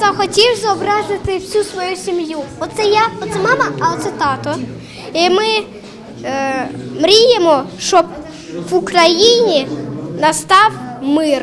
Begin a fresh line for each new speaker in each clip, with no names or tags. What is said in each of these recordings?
захотів зобразити всю свою сім'ю. Оце я, оце мама, а оце тато. І ми е, мріємо, щоб в Україні настав мир.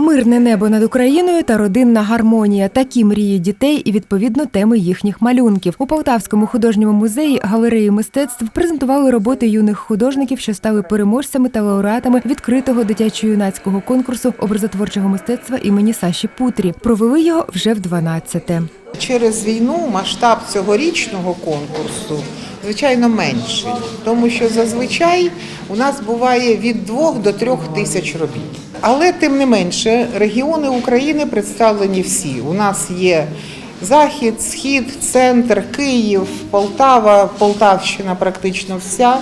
Мирне небо над Україною та родинна гармонія. Такі мрії дітей і відповідно теми їхніх малюнків. У Полтавському художньому музеї галереї мистецтв презентували роботи юних художників, що стали переможцями та лауреатами відкритого дитячо-юнацького конкурсу образотворчого мистецтва імені Саші Путрі. Провели його вже в 12-те.
Через війну масштаб цьогорічного конкурсу звичайно менший, тому що зазвичай у нас буває від 2 до 3 тисяч робіт. Але тим не менше, регіони України представлені всі. У нас є захід, схід, центр, Київ, Полтава, Полтавщина практично вся.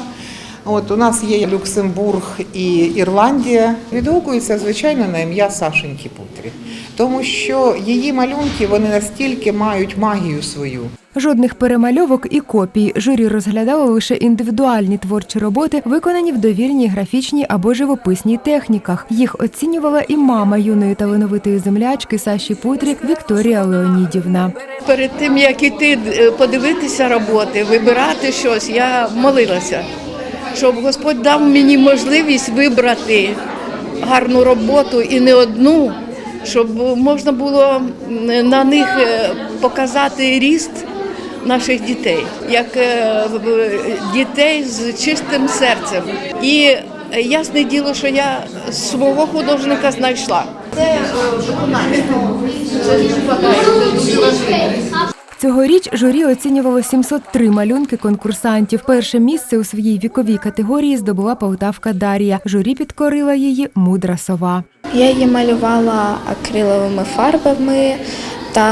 От у нас є Люксембург і Ірландія. Відгукується звичайно на ім'я Сашеньки Путрі, тому що її малюнки вони настільки мають магію свою.
Жодних перемальовок і копій. Журі розглядало лише індивідуальні творчі роботи, виконані в довільній графічній або живописній техніках. Їх оцінювала і мама юної талановитої землячки Саші Путрі Вікторія Леонідівна.
Перед тим як іти е, подивитися роботи, вибирати щось, я молилася, щоб Господь дав мені можливість вибрати гарну роботу і не одну, щоб можна було на них е, показати ріст наших дітей, як е, дітей з чистим серцем. І ясне діло, що я свого художника знайшла. Це е, виконання.
Цьогоріч журі оцінювало 703 малюнки конкурсантів. Перше місце у своїй віковій категорії здобула полтавка Дар'я. Журі підкорила її мудра сова.
Я її малювала акриловими фарбами та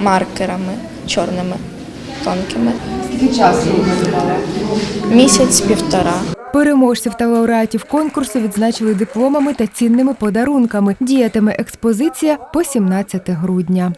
маркерами чорними, тонкими. Скільки часу? Місяць-півтора.
Переможців та лауреатів конкурсу відзначили дипломами та цінними подарунками. Діятиме експозиція по 17 грудня.